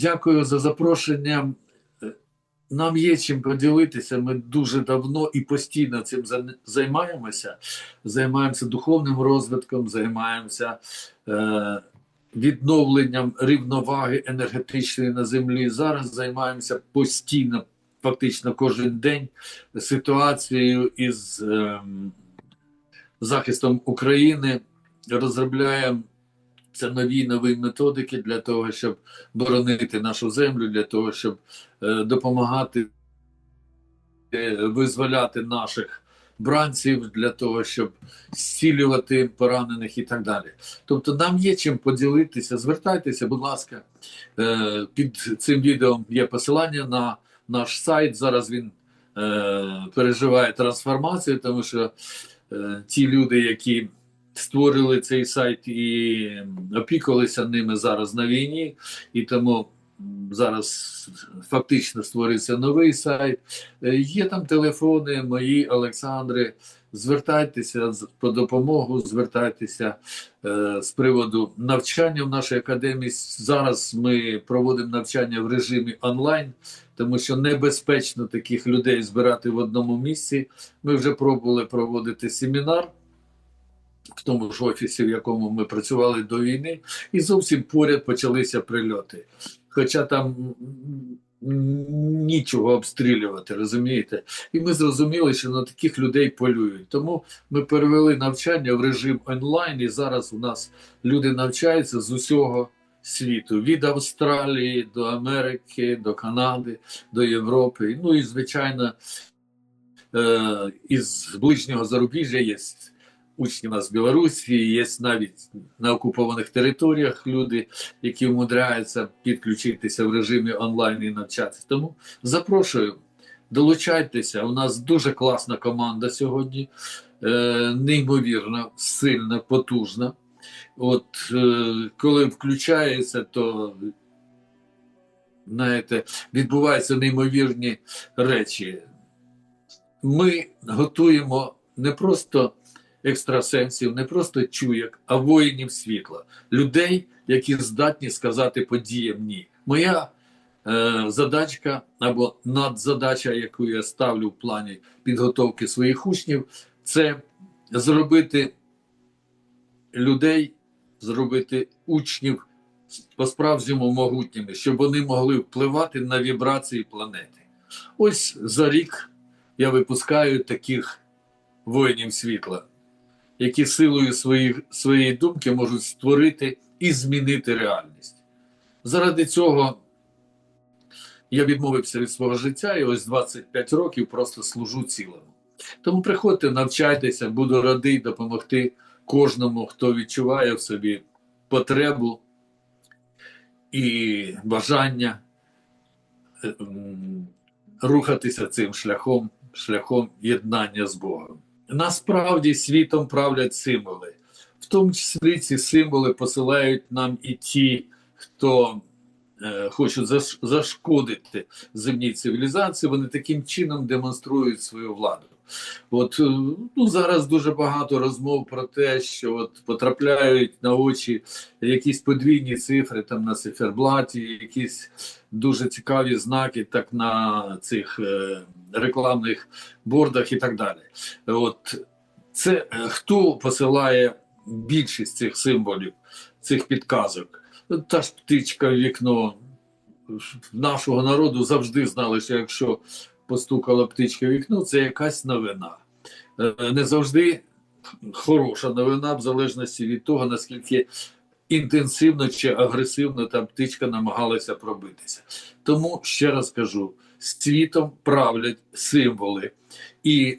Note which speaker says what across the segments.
Speaker 1: Дякую за запрошення. Нам є чим поділитися. Ми дуже давно і постійно цим займаємося. Займаємося духовним розвитком, займаємося е, відновленням рівноваги енергетичної на землі. Зараз займаємося постійно, фактично кожен день, ситуацією із ем, захистом України. Розробляємо це нові нові методики для того, щоб боронити нашу землю, для того, щоб е, допомагати е, визволяти наших бранців, для того, щоб зцілювати поранених і так далі. Тобто, нам є чим поділитися. Звертайтеся, будь ласка, е, під цим відео є посилання на наш сайт. Зараз він переживає трансформацію, тому що ті люди, які створили цей сайт і опікувалися ними зараз на війні, і тому зараз фактично створився новий сайт. Е, Є там телефони мої, Олександри. Звертайтеся по допомогу, звертайтеся е, з приводу навчання в нашій академії. Зараз ми проводимо навчання в режимі онлайн, тому що небезпечно таких людей збирати в одному місці. Ми вже пробували проводити семінар в тому ж офісі, в якому ми працювали до війни, і зовсім поряд почалися прильоти. Хоча там нічого обстрілювати, розумієте? І ми зрозуміли, що на таких людей полюють. Тому ми перевели навчання в режим онлайн, і зараз у нас люди навчаються з усього світу: від Австралії до Америки, до Канади, до Європи. Ну і звичайно, е, із ближнього зарубіжжя є учні у Білорусі, є навіть на окупованих територіях люди, які вмудряються підключитися в режимі онлайн і навчатися. Тому запрошую, долучайтеся. У нас дуже класна команда сьогодні, е, неймовірно сильна, потужна. От е, коли включається, то знаєте, відбуваються неймовірні речі. Ми готуємо не просто екстрасенсів, не просто чуєк, а воїнів світла, людей, які здатні сказати подіям ні. Моя е, задачка або надзадача, яку я ставлю в плані підготовки своїх учнів, це зробити людей, зробити учнів по-справжньому могутніми, щоб вони могли впливати на вібрації планети. Ось за рік я випускаю таких воїнів світла, які силою своїх, своєї думки можуть створити і змінити реальність. Заради цього я відмовився від свого життя і ось 25 років просто служу цілому. Тому приходьте, навчайтеся, буду радий допомогти кожному, хто відчуває в собі потребу і бажання е, рухатися цим шляхом, шляхом єднання з Богом. Насправді світом правлять символи. В тому числі ці символи посилають нам і ті, хто е, хочуть заш- зашкодити земній цивілізації, вони таким чином демонструють свою владу. От е, ну зараз дуже багато розмов про те, що от потрапляють на очі якісь подвійні цифри там на циферблаті, якісь дуже цікаві знаки, так на цих е, рекламних бордах і так далі. От це е, хто посилає більшість цих символів, цих підказок? Та ж птичка вікно нашого народу завжди знали, що якщо постукала птичка в вікно, це якась новина. Е, Не завжди хороша новина, в залежності від того, наскільки інтенсивно чи агресивно та птичка намагалася пробитися. Тому ще раз кажу: світом правлять символи. І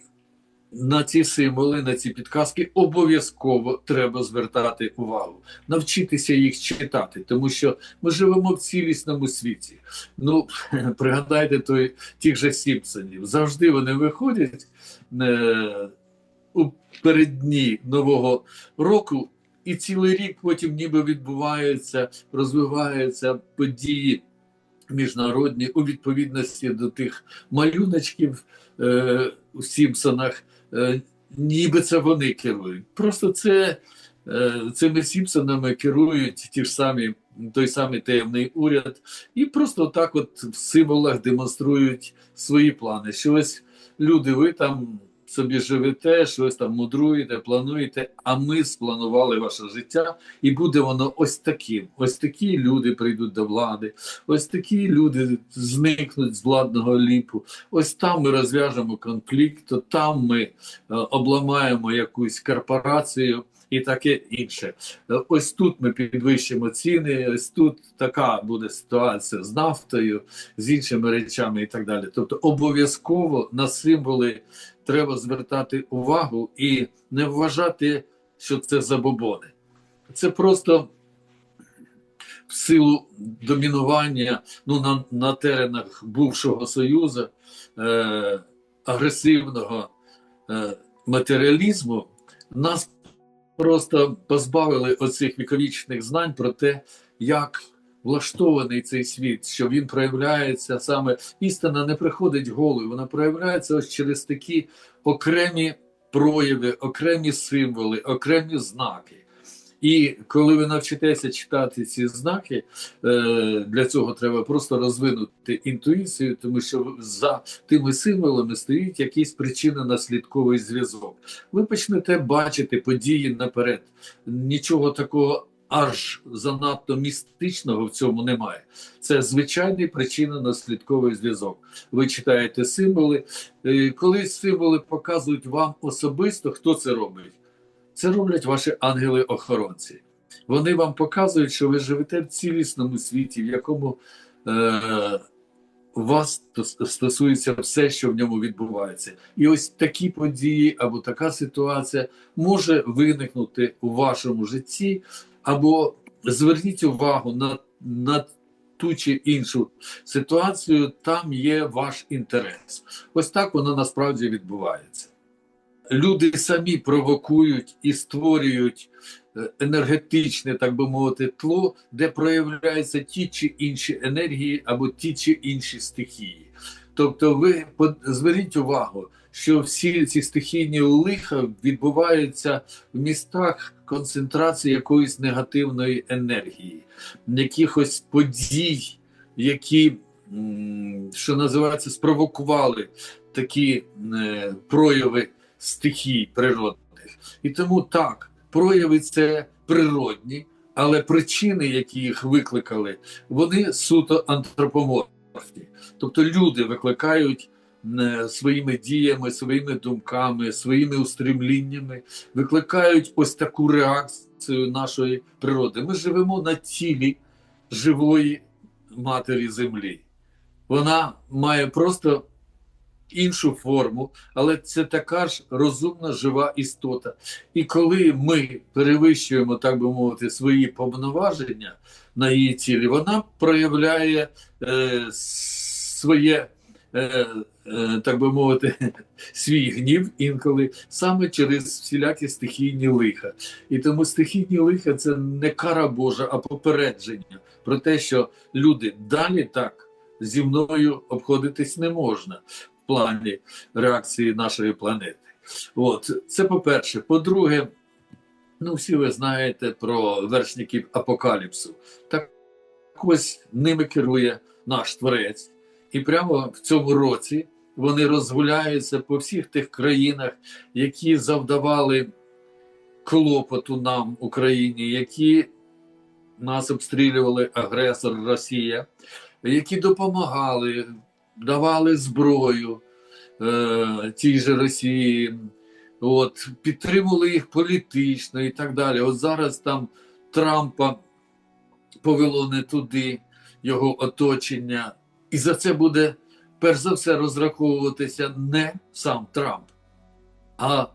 Speaker 1: на ці символи, на ці підказки обов'язково треба звертати увагу, навчитися їх читати, тому що ми живемо в цілісному світі. Ну, пригадайте той тих же Сімпсонів. Завжди вони виходять е, у переддні нового року, і цілий рік потім ніби відбуваються, розвиваються події міжнародні у відповідності до тих малюночків е, у Сімпсонах. Е, ніби це вони керують. Просто це е, цими Сімпсонами керують ті ж самі той самий таємний уряд, і просто так, от в символах демонструють свої плани. Що ось люди, ви там собі живете, щось там мудруєте, плануєте. А ми спланували ваше життя, і буде воно ось таким. Ось такі люди прийдуть до влади, ось такі люди зникнуть з владного ліпу. Ось там ми розв'яжемо конфлікт, то там ми е, обламаємо якусь корпорацію. І таке інше. Е, Ось тут ми підвищимо ціни. Ось тут така буде ситуація з нафтою, з іншими речами і так далі. Тобто, обов'язково на символи треба звертати увагу і не вважати, що це забобони. Це просто в силу домінування ну, на, на теренах бувшого союзу е, агресивного е, матеріалізму нас просто позбавили оцих віковічних знань про те, як влаштований цей світ, що він проявляється саме істина не приходить голою, вона проявляється ось через такі окремі прояви, окремі символи, окремі знаки. І коли ви навчитеся читати ці знаки, е, для цього треба просто розвинути інтуїцію, тому що за тими символами стоїть якийсь причинно-наслідковий зв'язок. Ви почнете бачити події наперед. Нічого такого аж занадто містичного в цьому немає. Це звичайний причинно-наслідковий зв'язок. Ви читаєте символи. Е, Коли символи показують вам особисто, хто це робить? Це роблять ваші ангели-охоронці. Вони вам показують, що ви живете в цілісному світі, в якому е, вас стосується все, що в ньому відбувається. І ось такі події або така ситуація може виникнути у вашому житті, або зверніть увагу на, на ту чи іншу ситуацію, там є ваш інтерес. Ось так воно насправді відбувається люди самі провокують і створюють е, енергетичне, так би мовити, тло, де проявляються ті чи інші енергії або ті чи інші стихії. Тобто, ви зверніть увагу, що всі ці стихійні лиха відбуваються в містах концентрації якоїсь негативної енергії, якихось подій, які, що називається, спровокували такі е, прояви стихій природних. І тому так, прояви це природні, але причини, які їх викликали, вони суто антропоморфні. Тобто люди викликають е, своїми діями, своїми думками, своїми устремліннями, викликають ось таку реакцію нашої природи. Ми живемо на тілі живої матері землі. Вона має просто іншу форму, але це така ж розумна жива істота. І коли ми перевищуємо, так би мовити, свої повноваження на її тілі, вона проявляє е, своє, е, е, так би мовити, свій гнів інколи саме через всілякі стихійні лиха. І тому стихійні лиха це не кара Божа, а попередження про те, що люди далі так зі мною обходитись не можна плані реакції нашої планети. От це по-перше. По-друге, ну всі ви знаєте про вершників апокаліпсу. Так ось ними керує наш творець. І прямо в цьому році вони розгуляються по всіх тих країнах, які завдавали клопоту нам, Україні, які нас обстрілювали агресор Росія, які допомагали, давали зброю е, тій же Росії, от, підтримували їх політично і так далі. От зараз там Трампа повело не туди, його оточення, і за це буде перш за все розраховуватися не сам Трамп, а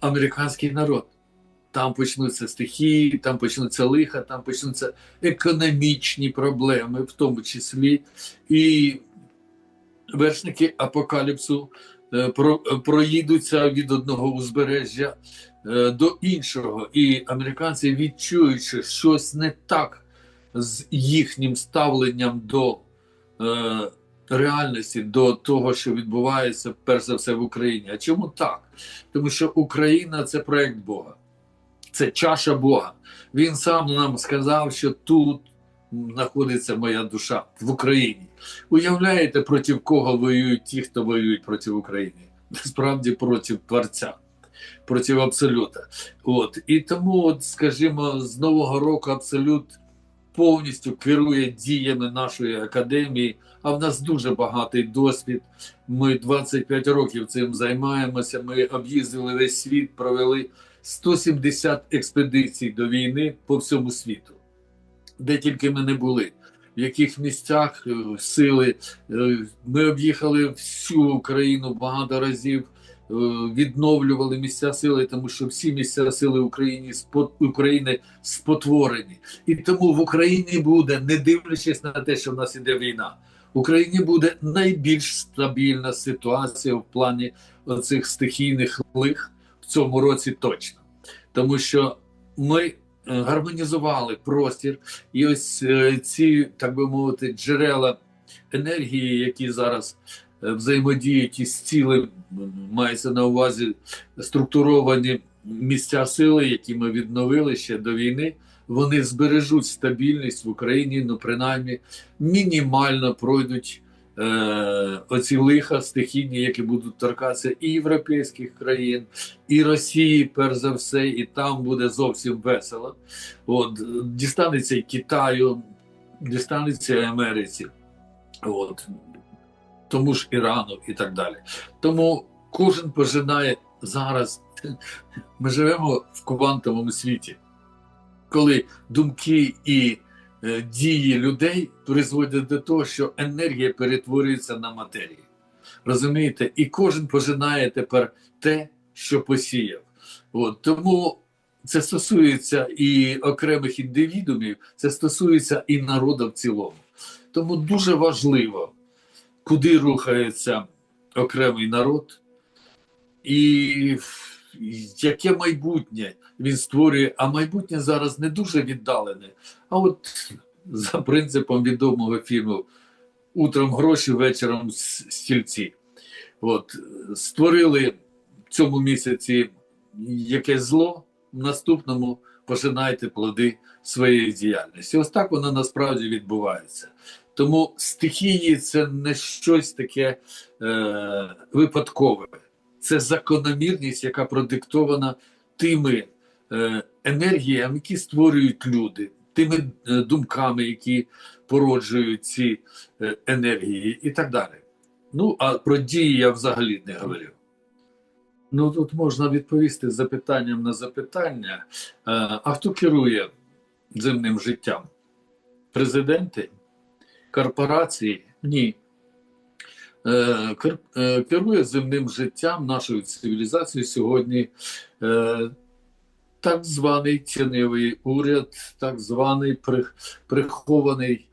Speaker 1: американський народ. Там почнуться стихії, там почнуться лиха, там почнуться економічні проблеми, в тому числі. І вершники апокаліпсу е, про, проїдуться від одного узбережжя е, до іншого. І американці відчують, що щось не так з їхнім ставленням до е, реальності, до того, що відбувається перш за все в Україні. А чому так? Тому що Україна це проект Бога. це чаша Бога. Він сам нам сказав, що тут знаходиться моя душа в Україні. Уявляєте, проти кого воюють ті, хто воюють проти України? Насправді проти Творця, проти Абсолюта. От. І тому, от, скажімо, з Нового року Абсолют повністю керує діями нашої академії, а в нас дуже багатий досвід. Ми 25 років цим займаємося. Ми об'їздили весь світ, провели 170 експедицій до війни по всьому світу, де тільки ми не були. В яких місцях е, сили Е, ми об'їхали всю Україну багато разів, е, відновлювали місця сили, тому що всі місця сили України України спотворені. І тому в Україні буде, не дивлячись на те, що в нас іде війна, в Україні буде найбільш стабільна ситуація в плані цих стихійних лих в цьому році точно. Тому що ми гармонізували простір, і ось е, ці, так би мовити, джерела енергії, які зараз е, взаємодіють із цілим, мається на увазі структуровані місця сили, які ми відновили ще до війни, вони збережуть стабільність в Україні, ну принаймні мінімально пройдуть е, оці лиха стихійні, які будуть торкатися і європейських країн, і Росії, перш за все, і там буде зовсім весело. От дістанеться і Китаю, дістанеться і Америці. От. Тому ж Ірану і так далі. Тому кожен пожинає зараз. Ми живемо в квантовому світі, коли думки і дії людей призводять до того, що енергія перетворюється на матерію. Розумієте? І кожен пожинає тепер те, що посіяв. От. Тому це стосується і окремих індивідумів, це стосується і народу в цілому. Тому дуже важливо, куди рухається окремий народ, і яке майбутнє він створює. А майбутнє зараз не дуже віддалене. А от за принципом відомого фільму Утром гроші, вечором стільці. От, створили в цьому місяці якесь зло, в наступному пожинайте плоди своєї діяльності. Ось так воно насправді відбувається. Тому стихії це не щось таке е, випадкове, це закономірність, яка продиктована тими е, енергіями, які створюють люди, тими е, думками, які породжують ці е, енергії, і так далі. Ну, а про дії я взагалі не говорю. Ну, тут можна відповісти запитанням на запитання. А хто керує земним життям? Президенти? Корпорації? Ні. Е, е, Керує земним життям нашої цивілізації сьогодні е, так званий тіньовий уряд, так званий прихований,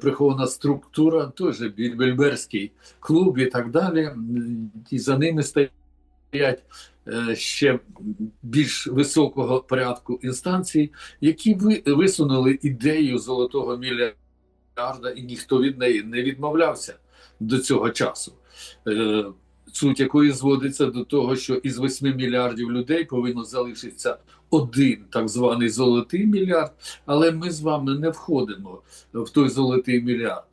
Speaker 1: прихована структура, той же Більберський клуб і так далі. І за ними стоять ще більш високого порядку інстанцій, які ви- висунули ідею золотого мільярда, і ніхто від неї не відмовлявся до цього часу. Е, Суть якої зводиться до того, що із 8 мільярдів людей повинно залишитися один так званий золотий мільярд, але ми з вами не входимо в той золотий мільярд.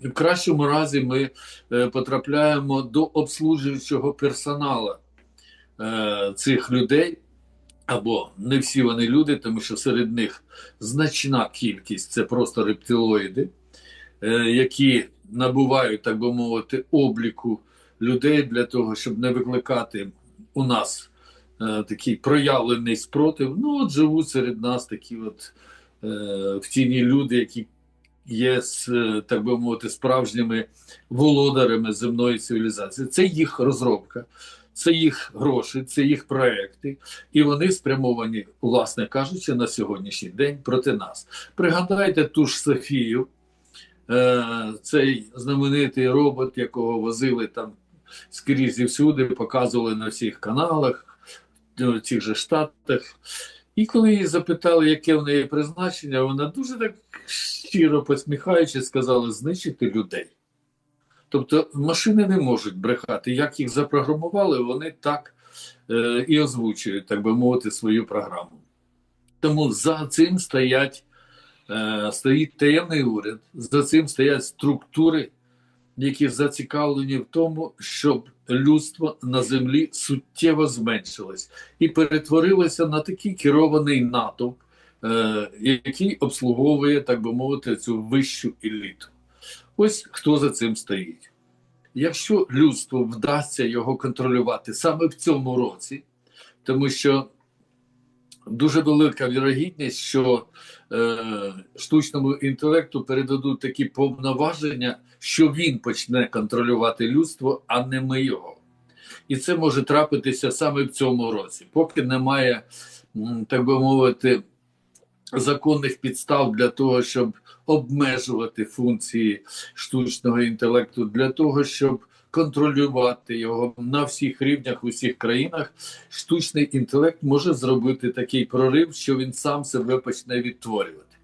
Speaker 1: В кращому разі ми е, потрапляємо до обслужуючого персоналу е, цих людей, або не всі вони люди, тому що серед них значна кількість це просто рептилоїди, які набувають, так би мовити, обліку людей для того, щоб не викликати у нас е, такий проявлений спротив. Ну, от живуть серед нас такі от е, в тіні люди, які є, е, так би мовити, справжніми володарями земної цивілізації. Це їх розробка, це їх гроші, це їх проекти, і вони спрямовані, власне кажучи, на сьогоднішній день проти нас. Пригадайте ту ж Софію, е, цей знаменитий робот, якого возили там скрізь і всюди, показували на всіх каналах, в цих же штатах. І коли її запитали, яке в неї призначення, вона дуже так щиро посміхаючи, сказала знищити людей. Тобто машини не можуть брехати. Як їх запрограмували, вони так е, і озвучують, так би мовити, свою програму. Тому за цим стоять, стоїть таємний уряд, за цим стоять структури, які зацікавлені в тому, щоб людство на землі суттєво зменшилось і перетворилося на такий керований натовп, е, який обслуговує, так би мовити, цю вищу еліту. Ось хто за цим стоїть. Якщо людству вдасться його контролювати саме в цьому році, тому що дуже велика вірогідність, що е, штучному інтелекту передадуть такі повноваження, що він почне контролювати людство, а не ми його. І це може трапитися саме в цьому році, поки немає, так би мовити, законних підстав для того, щоб обмежувати функції штучного інтелекту, для того, щоб контролювати його на всіх рівнях в усіх країнах, штучний інтелект може зробити такий прорив, що він сам себе почне відтворювати.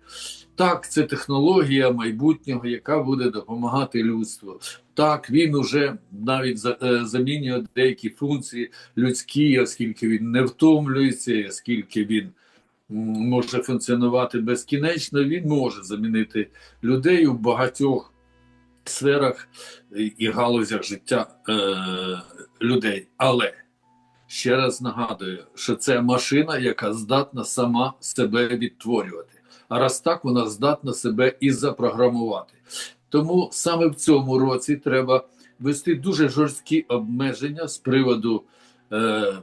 Speaker 1: Так, це технологія майбутнього, яка буде допомагати людству. Так, він уже навіть е, замінює деякі функції людські, оскільки він не втомлюється, оскільки він може функціонувати безкінечно, він може замінити людей у багатьох сферах і- галузях життя е, людей. Але ще раз нагадую, що це машина, яка здатна сама себе відтворювати. А раз так, вона здатна себе і запрограмувати. Тому саме в цьому році треба вести дуже жорсткі обмеження з приводу е,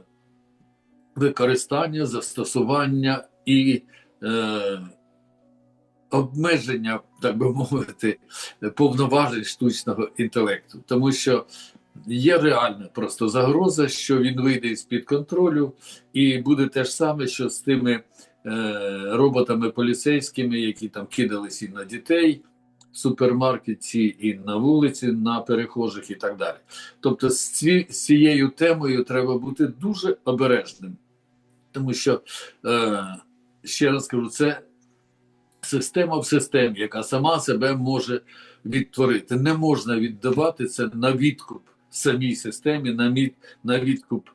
Speaker 1: використання, застосування і е, обмеження, так би мовити, повноважень штучного інтелекту, тому що є реальна просто загроза, що він вийде з під контролю, і буде те ж саме, що з тими е, роботами поліцейськими, які там кидались і на дітей в супермаркеті, і на вулиці, на перехожих, і так далі. Тобто, з, ці, з цією темою треба бути дуже обережним, тому що е, ще раз кажу, це система в системі, яка сама себе може відтворити. Не можна віддавати це на відкуп самій системі, на, мід, на відкуп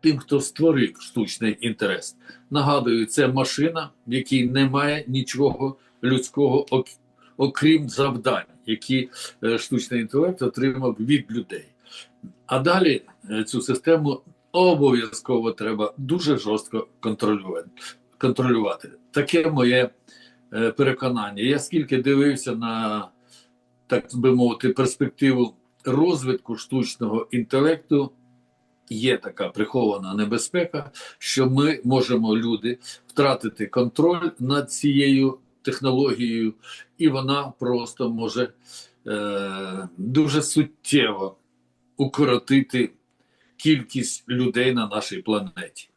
Speaker 1: тим, хто створив штучний інтерес. Нагадую, це машина, в якій немає нічого людського, окрім завдань, які е, штучний інтелект отримав від людей. А далі е, цю систему обов'язково треба дуже жорстко контролювати. Таке моє переконання. Я скільки дивився на, так би мовити, перспективу розвитку штучного інтелекту, є така прихована небезпека, що ми можемо, люди, втратити контроль над цією технологією, і вона просто може е, дуже суттєво укоротити кількість людей на нашій планеті.